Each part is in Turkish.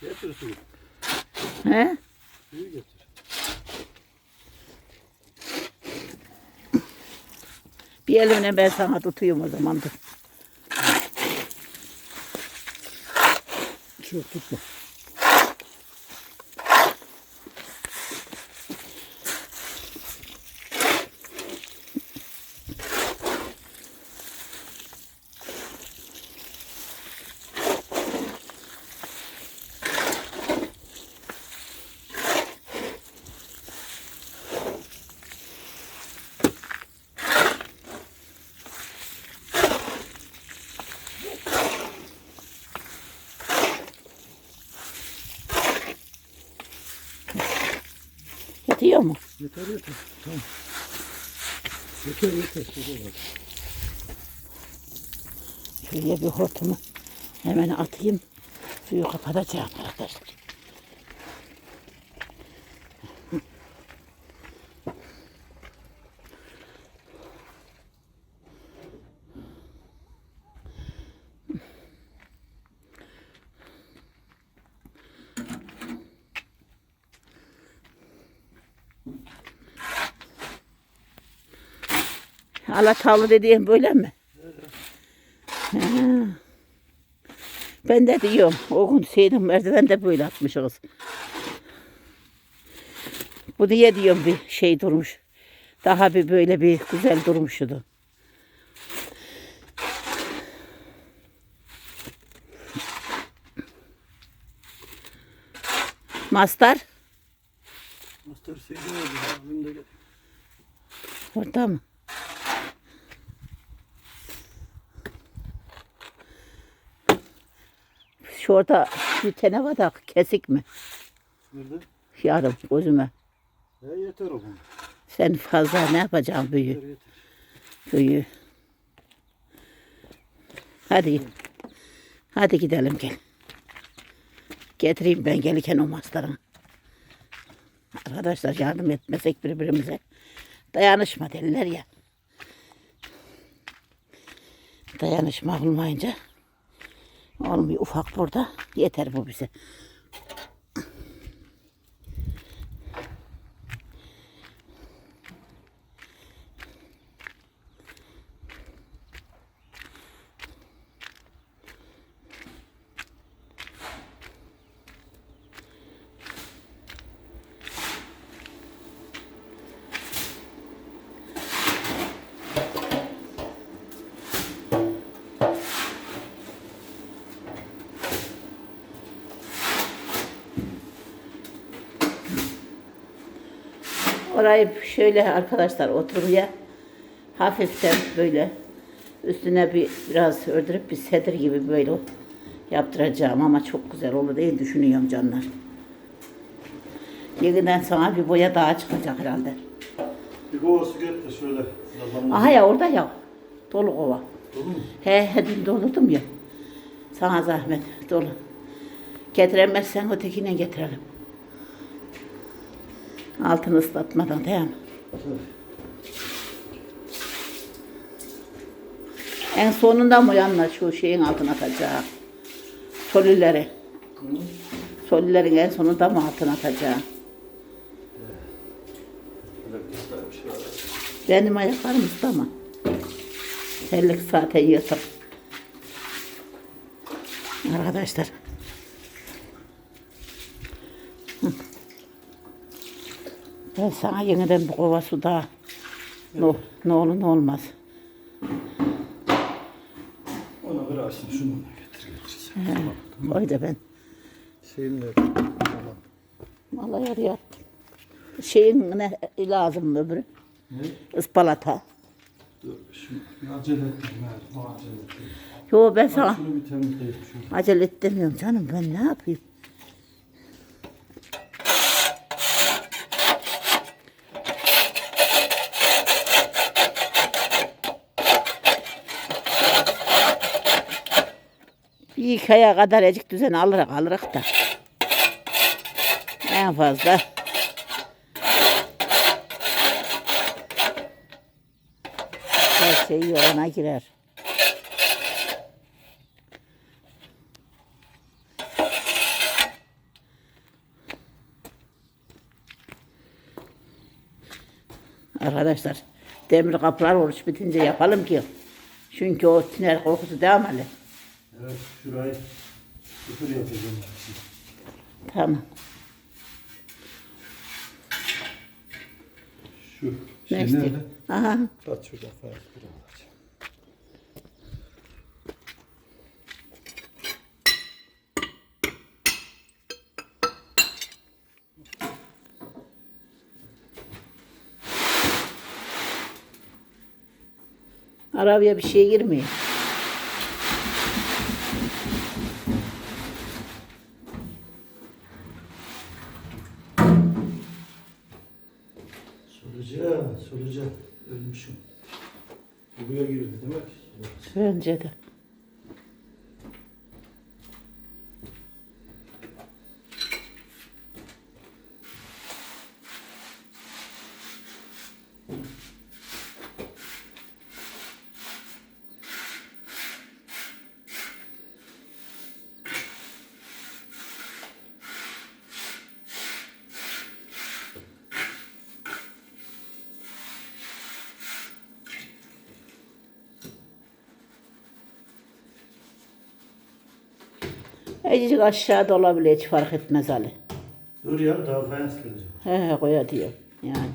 Getir suyu. He? Suyu getir. Bir elimle ben sana tutuyorum o zaman dur. Çok tutma. Yetiyor mu? Yeter yeter. Tamam. Yeter yeter. Suyu var. Şuraya bir hortumu hemen atayım. Suyu kapatacağım arkadaşlar. Alatalı dediğin böyle mi? Ha. Ben de diyorum o gün Seyit'in merdiven de böyle atmışız. Bu niye diyorum bir şey durmuş. Daha bir böyle bir güzel durmuştu. Mastar Master seydi oldu. Abim gel. orada bir tane var da kesik mi? Nerede? Yarım gözüme. He yeter o bunun. Sen fazla ne yapacaksın büyü? Yeter yeter. Büyü. Hadi. Hadi gidelim gel. Getireyim ben gelirken o maslarını. Arkadaşlar yardım etmesek birbirimize. Dayanışma derler ya. Dayanışma olmayınca olmuyor. Ufak burada yeter bu bize. Orayı şöyle arkadaşlar oturmaya hafiften böyle üstüne bir biraz ördürüp bir sedir gibi böyle yaptıracağım ama çok güzel olur değil düşünüyorum canlar. Yeniden sana bir boya daha çıkacak herhalde. Bir kova su getir şöyle. Aha ya orada ya dolu kova. Dolu mu? He he dün doldurdum ya. Sana zahmet dolu. Getiremezsen ötekine getirelim. Altını ıslatmadan değil mi? En sonunda mı şu şeyin altına atacağım? Solileri. Solilerin en sonunda mı altına atacağım? Benim ayaklarım ıslama. Terlik zaten yırtık. Arkadaşlar. Ben sana yeniden bir kova su daha. Ne, ne olur ne olmaz. Ona açsın şunu da getir getir. Oy da ben. Şeyim nerede? Tamam. Vallahi oraya attım. Şeyin ne lazım mı öbürü? Ne? Ispalata. Dur şunu bir acele ettim. Ben o acele ettim. Yo ben sana şunu bir temizleyeyim. Şunu. acele etmiyorum canım ben ne yapayım? iki aya kadar ecik düzen alırık alırık da. En fazla. Her şey yoluna girer. Arkadaşlar demir kaplar oruç bitince yapalım ki. Çünkü o tiner korkusu devam ediyor. Evet şurayı sıfır yapacağım. Tamam. Şu şey nerede? Aha. Bak şurada fayans bir olacak. Arabaya bir şey girmiyor. Bence de. Azıcık aşağıda olabilir hiç fark etmez Ali. Dur ya daha fayans gelecek. He he koya diyor. Yani.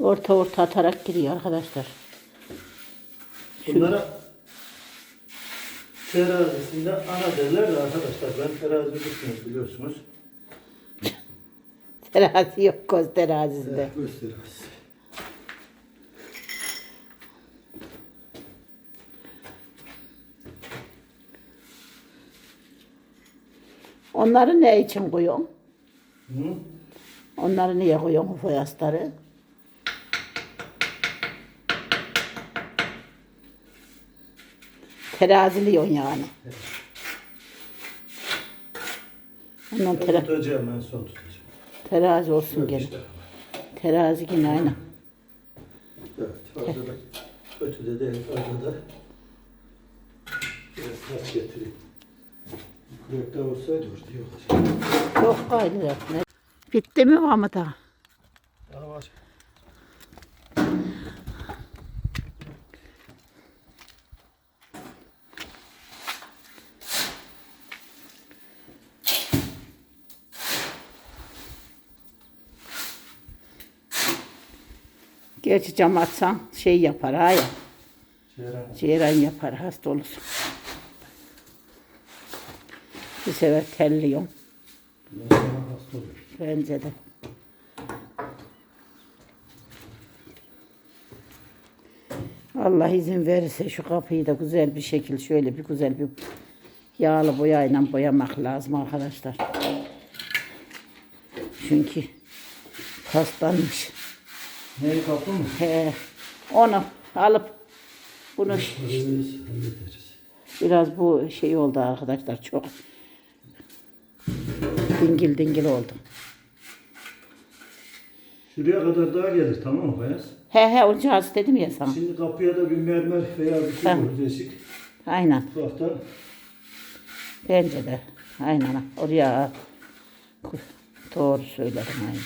Orta orta atarak giriyor arkadaşlar. Bunlara terazisinde ana derler de arkadaşlar ben terazi biliyorsunuz. Terazi yok göz terazisinde. Göster az. Onları ne için koyuyorsun? Hı? Onları niye koyuyorsun bu fayasları? Teraziliyorsun yani. Ondan Ben tera- tutacağım en son tutacağım. Terazi olsun gene. işte. Terazi yine aynı. Evet fazla da ötüde değil fazla da biraz ters getireyim. Yukarıda olsaydı orada iyi olacak. Yok gayrı yok. Bitti mi Mahmut ağa? Daha var. Gerçi cam atsan şey yapar ha ya. Ceyran. Ceyran yapar hasta olursun. Bir sefer oluyorum. Bence de. Allah izin verirse şu kapıyı da güzel bir şekil şöyle bir güzel bir yağlı boyayla boyamak lazım arkadaşlar. Çünkü paslanmış. Neyi kapı mı? He, onu alıp bunu Hallederiz, hallederiz. biraz bu şey oldu arkadaşlar çok dingil dingil oldu. Şuraya kadar daha gelir tamam mı Fayaz? He he o cihaz dedim ya sana. Şimdi kapıya da bir mermer veya bir şey Tamam. koyuyoruz eşik. Aynen. Ufaktan Bence de. Aynen. Oraya doğru söyledim aynen.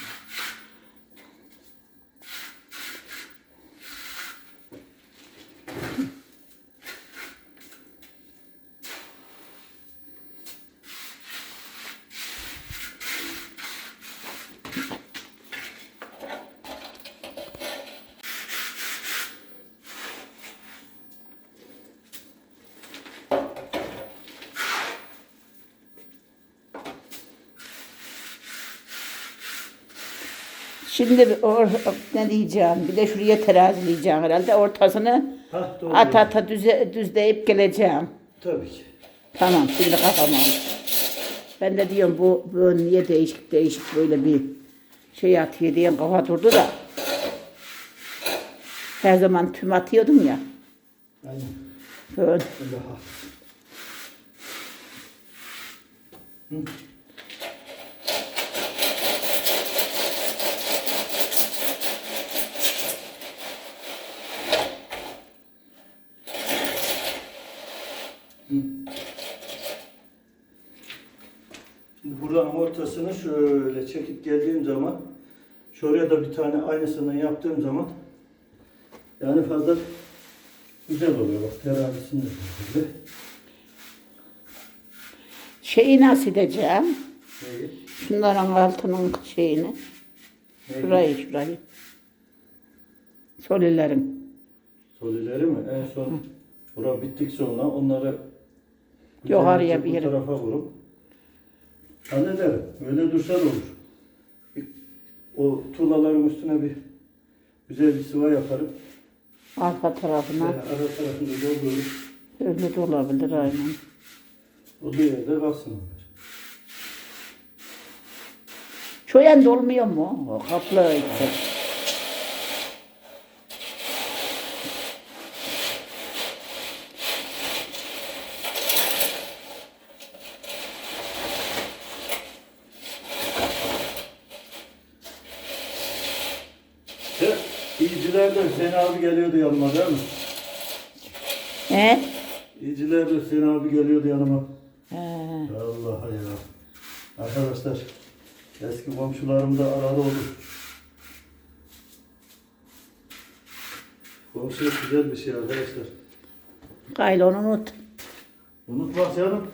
Şimdi or- ne diyeceğim? Bir de şuraya terazileyeceğim herhalde. Ortasını Hah, doğru. at ata düze, düzleyip geleceğim. Tabii ki. Tamam şimdi kafam aldı. Ben de diyorum bu, bu niye değişik değişik böyle bir şey atıyor diye kafa durdu da. Her zaman tüm atıyordum ya. Aynen. Böyle. Ha. Hı. Şimdi buranın ortasını şöyle çekip geldiğim zaman şuraya da bir tane aynısından yaptığım zaman yani fazla güzel oluyor. Bak terazisini böyle. Şeyi nasıl edeceğim? Neyi? Şunların altının şeyini. Neyi? Şurayı şurayı. Solilerin. Solileri mi? En son bura bittik sonra onları Yukarıya bir bu yere. tarafa vurup hallederim. Öyle dursa da olur. O tuğlaların üstüne bir güzel bir sıva yaparım. Arka tarafına. ara tarafında doldurup Öyle de olabilir aynen. o bir yerde kalsın. Çoyan dolmuyor mu? O kaplı işte. Ya, İyicilerden Hüseyin abi geliyordu yanıma değil mi? He? İyicilerden Hüseyin abi geliyordu yanıma. He. Allah ya. Arkadaşlar eski komşularım da arada olur. Komşuluk güzel bir şey arkadaşlar. Gayrı onu unut. Unutmaz canım.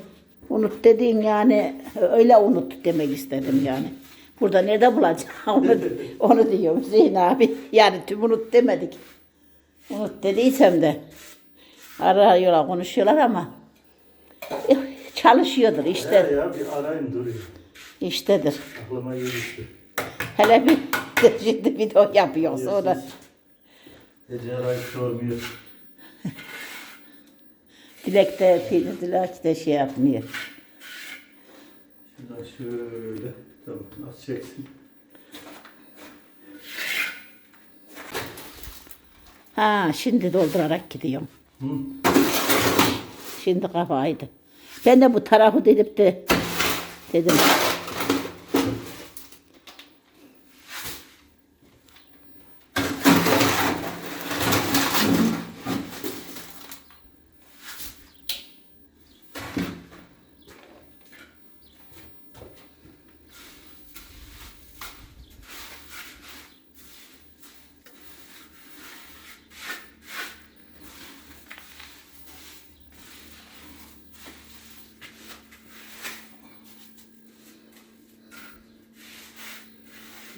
Unut dediğin yani öyle unut demek istedim yani. Burada nerede bulacağım onu, onu diyor Hüseyin abi. Yani tüm unut demedik. Unut dediysem de arıyorlar konuşuyorlar ama eh, çalışıyordur He işte ya bir arayayım duruyor. iştedir. Aklıma gelişti. Hele bir şimdi video yapıyor sonra. Gece arayıp sormuyor. Dilek de Dilek de şey yapmıyor. Şuradan şöyle. Tamam az çeksin. Ha şimdi doldurarak gidiyorum. Hı. Şimdi kafaydı. Ben de bu tarafı dedip de dedim.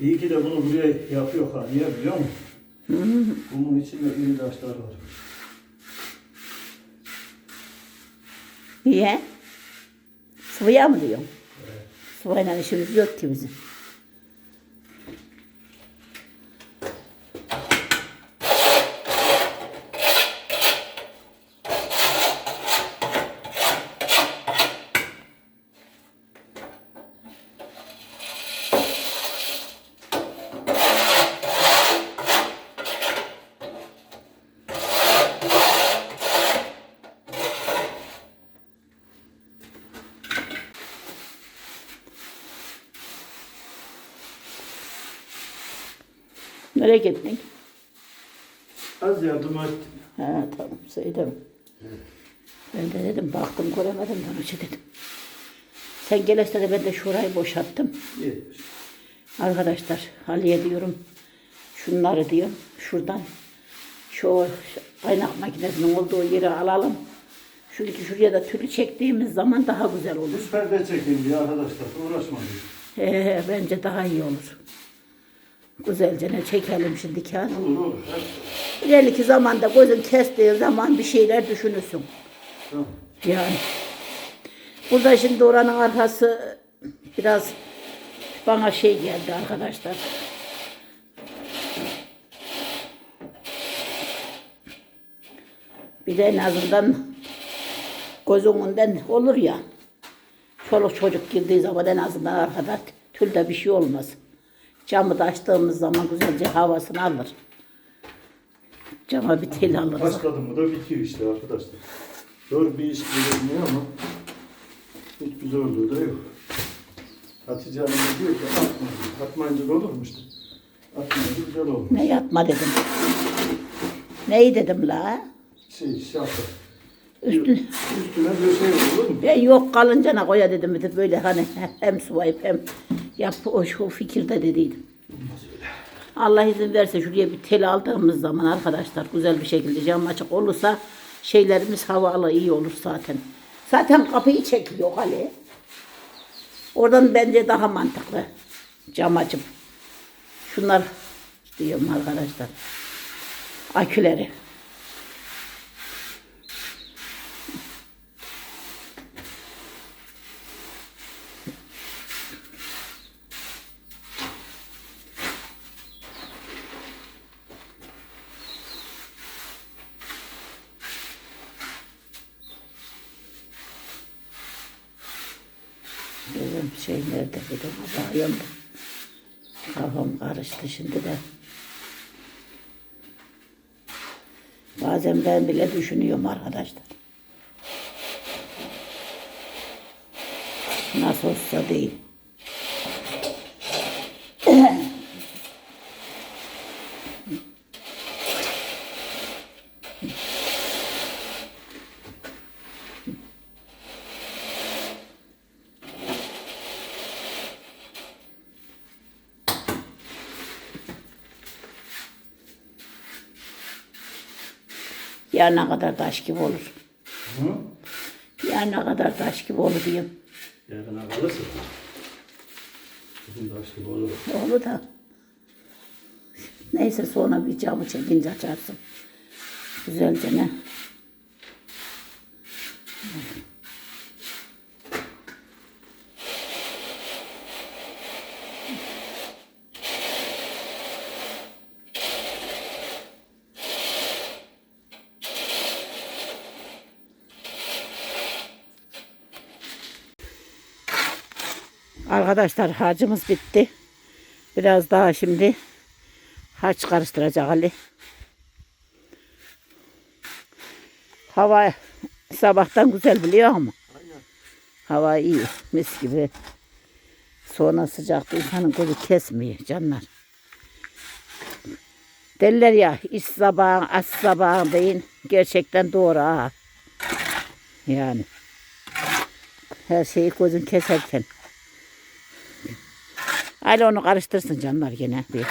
İyi ki de bunu buraya yapıyor ha. Niye biliyor musun? Bunun içinde iyi taşlar var. Niye? Sıvıya mı diyorum? Sıvıyla işimiz yok ki bizim. Nereye gittin? Az yardım ettim. Ha tamam söyledim. Ben de dedim baktım göremedim onun için dedim. Sen gelirse de ben de şurayı boşalttım. İyi. Arkadaşlar Ali'ye diyorum şunları diyorum şuradan şu kaynak makinesinin olduğu yeri alalım. Çünkü şuraya da tülü çektiğimiz zaman daha güzel olur. Biz perde çekeyim diye arkadaşlar. Uğraşmayın. Ee, bence daha iyi olur. Güzelce ne çekelim şimdi kağıt. Olur olur. İleriki zamanda gözün kestiği zaman bir şeyler düşünürsün. Tamam. Yani. Burada şimdi oranın arkası biraz bana şey geldi arkadaşlar. Bir de en azından gözün önünden olur ya. Çoluk çocuk girdiği zaman en azından arkada tülde bir şey olmaz. Camı da açtığımız zaman güzelce havasını alır. Cama bir tel alırız. Başladım mı da bitiyor işte arkadaşlar. Zor bir iş görünüyor ama hiçbir zorluğu da yok. Hatice Hanım da diyor ki atma. Atmayınca da olur mu işte? Atmayınca güzel olmuş. Ne yapma dedim. Neyi dedim la? Şey şapka. Üstüne, Üstüne döşeyin olur mu? ben yok kalıncana koya dedim bir de böyle hani hem sulayıp hem yap o şu fikirde dediydim. Allah izin verse şuraya bir tel aldığımız zaman arkadaşlar güzel bir şekilde cam açık olursa şeylerimiz havalı iyi olur zaten. Zaten kapıyı çekiyor Ali. Oradan bence daha mantıklı cam açıp. Şunlar diyorum arkadaşlar. Aküleri. Bizim şey nerede dedim bakıyorum da. Kafam karıştı şimdi de. Bile düşünüyorum arkadaşlar. Nasıl olsa değil. Yarına kadar taş gibi olur. Hı? Yarına kadar taş gibi olur diyeyim. Yarına kalırsa. Bugün taş gibi olur. Olur da. Neyse sonra bir camı çekince açarsın. Güzelce ne? Arkadaşlar harcımız bitti. Biraz daha şimdi harç karıştıracak Ali. Hava sabahtan güzel biliyor ama. Hava iyi, mis gibi. Sonra sıcakta insanın gözü kesmiyor canlar. Derler ya iş sabahın, az sabahın deyin. Gerçekten doğru ha. Yani. Her şeyi gözün keserken. Hadi onu karıştırsın canlar gene. Bir.